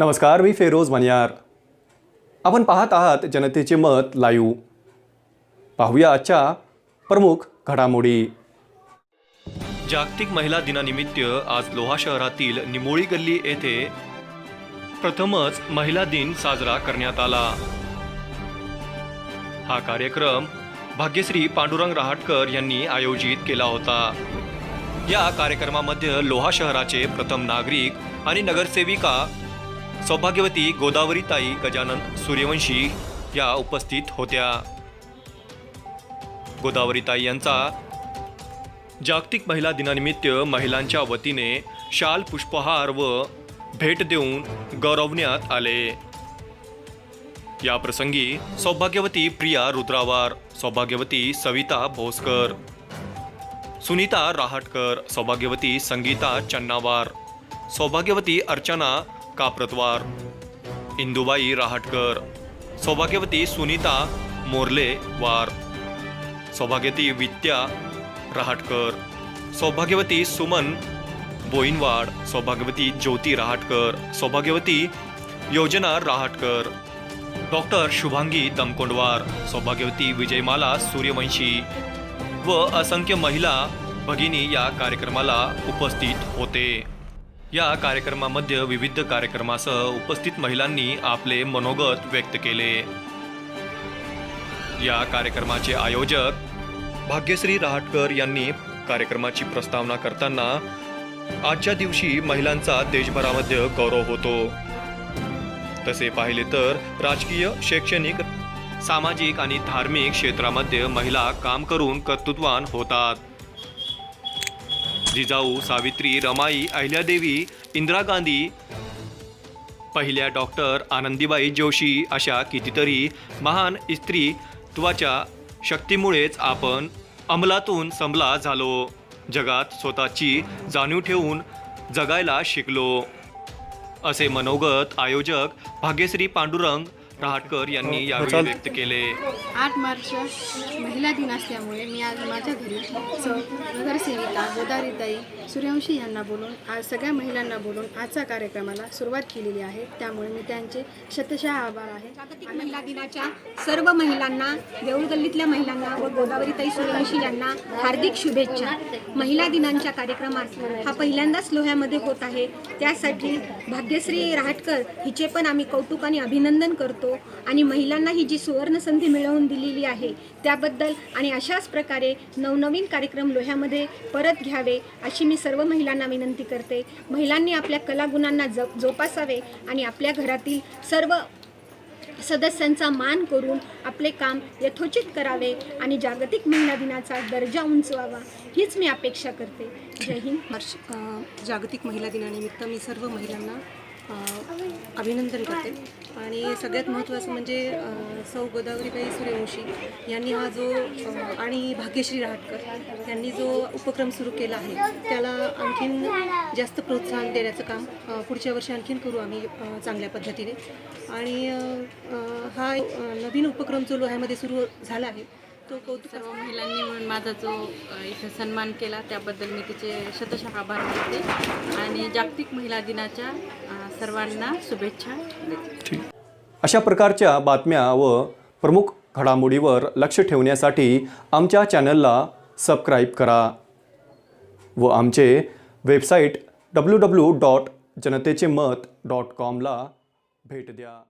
नमस्कार मी फेरोज मनियार. आपण पाहत आहात जनतेचे मत लाईव्ह पाहूया आजच्या प्रमुख घडामोडी. जागतिक महिला दिनानिमित्त आज लोहा शहरातील निमोळी गल्ली येथे प्रथमच महिला दिन साजरा करण्यात आला. हा कार्यक्रम भाग्यश्री पांडुरंग रहाटकर यांनी आयोजित केला होता. या कार्यक्रमामध्ये लोहा शहराचे प्रथम नागरिक आणि नगरसेविका सौभाग्यवती गोदावरीताई गजानन सूर्यवंशी या उपस्थित होत्या. गोदावरीताई यांचा जागतिक महिला दिनानिमित्त महिलांच्या वतीने शाल पुष्पहार व भेट देऊन गौरवण्यात आले. या प्रसंगी सौभाग्यवती प्रिया रुद्रावार सौभाग्यवती सविता भोसकर सुनीता राहटकर सौभाग्यवती संगीता चन्नावार सौभाग्यवती अर्चना काप्रतवार इंदुबाई राहटकर सौभाग्यवती सुनीता मोरले वार सौभाग्यवती विद्या रहाटकर सौभाग्यवती सुमन बोईनवाड सौभाग्यवती ज्योती रहाटकर सौभाग्यवती योजना रहाटकर डॉक्टर शुभांगी दमकोंडवार सौभाग्यवती विजयमाला सूर्यवंशी व असंख्य महिला भगिनी या कार्यक्रमाला उपस्थित होते. या कार्यक्रमामध्ये विविध कार्यक्रमासह उपस्थित महिलांनी आपले मनोगत व्यक्त केले. या कार्यक्रमाचे आयोजक भाग्यश्री रहाटकर यांनी कार्यक्रमाची प्रस्तावना करताना आजच्या दिवशी महिलांचा देशभरामध्ये गौरव होतो. तसे पाहिले तर राजकीय शैक्षणिक सामाजिक आणि धार्मिक क्षेत्रामध्ये महिला काम करून कर्तृत्वान होतात. जिजाऊ सावित्री रमाई अहिल्यादेवी इंदिरा गांधी पहिल्या डॉक्टर आनंदीबाई जोशी अशा कितीतरी महान स्त्रीत्वाच्या शक्तीमुळेच आपण अंमलातून समला झालो. जगात स्वतःची जाणीव ठेवून जगायला शिकलो. असे मनोगत आयोजक भाग्यश्री पांडुरंग रहाटकर यांनी यावेळी व्यक्त केले. आठ मार्च महिला दिन असल्यामुळे मी आज माझ्या घरी सौ नगरसेविका गोदारीताई सूर्यवंशी यांना बोलून आज सगळ्या महिलांना बोलून आजच्या कार्यक्रमाला सुरुवात केलेली आहे. त्यामुळे मी त्यांचे शतशः आभार आहे. जागतिक महिला दिनाच्या सर्व महिलांना देऊळ गल्लीतल्या महिलांना व गोदावरीताई सूर्यवंशी यांना हार्दिक शुभेच्छा. महिला दिनांच्या कार्यक्रमात हा पहिल्यांदाच लोह्यामध्ये होत आहे. त्यासाठी भाग्यश्री रहाटकर हिचे पण आम्ही कौतुक आणि अभिनंदन करतो. आणि महिलांना ही जी सुवर्ण संधी मिळवून दिलेली आहे त्याबद्दल आणि अशाच प्रकारे नवनवीन कार्यक्रम लोह्यामध्ये परत घ्यावे अशी मी सर्व महिलांना विनंती करते. महिलांनी आपल्या कलागुणांना जप जोपासावे आणि आपल्या घरातील सर्व सदस्यांचा मान करून आपले काम यथोचित करावे आणि जागतिक महिला दिनाचा दर्जा उंचवावा हीच मी अपेक्षा करते. जय हिंद. हर्ष जागतिक महिला दिनानिमित्त मी सर्व महिलांना अभिनंदन करते. आणि सगळ्यात महत्त्वाचं म्हणजे सौ गोदावरीबाई सूर्यवंशी यांनी हा जो आणि भाग्यश्री रहाटकर यांनी जो उपक्रम सुरू केला आहे त्याला आणखीन जास्त प्रोत्साहन देण्याचं काम पुढच्या वर्षी आणखीन करू आम्ही चांगल्या पद्धतीने. आणि हा नवीन उपक्रम जो लोह्यामध्ये सुरू झाला आहे तो कौतुक सर्व महिलांनी मिळून माझा जो इथं सन्मान केला त्याबद्दल मी तिचे शतशः आभार मानते. आणि जागतिक महिला दिनाच्या सर्वांना शुभेच्छा देते. अशा प्रकारच्या बातम्या व प्रमुख घडामोडीवर लक्ष ठेवण्यासाठी आमच्या चॅनलला सबस्क्राईब करा व आमचे वेबसाईट डब्ल्यू डब्ल्यू डॉट जनतेचे मत डॉट कॉमला भेट द्या.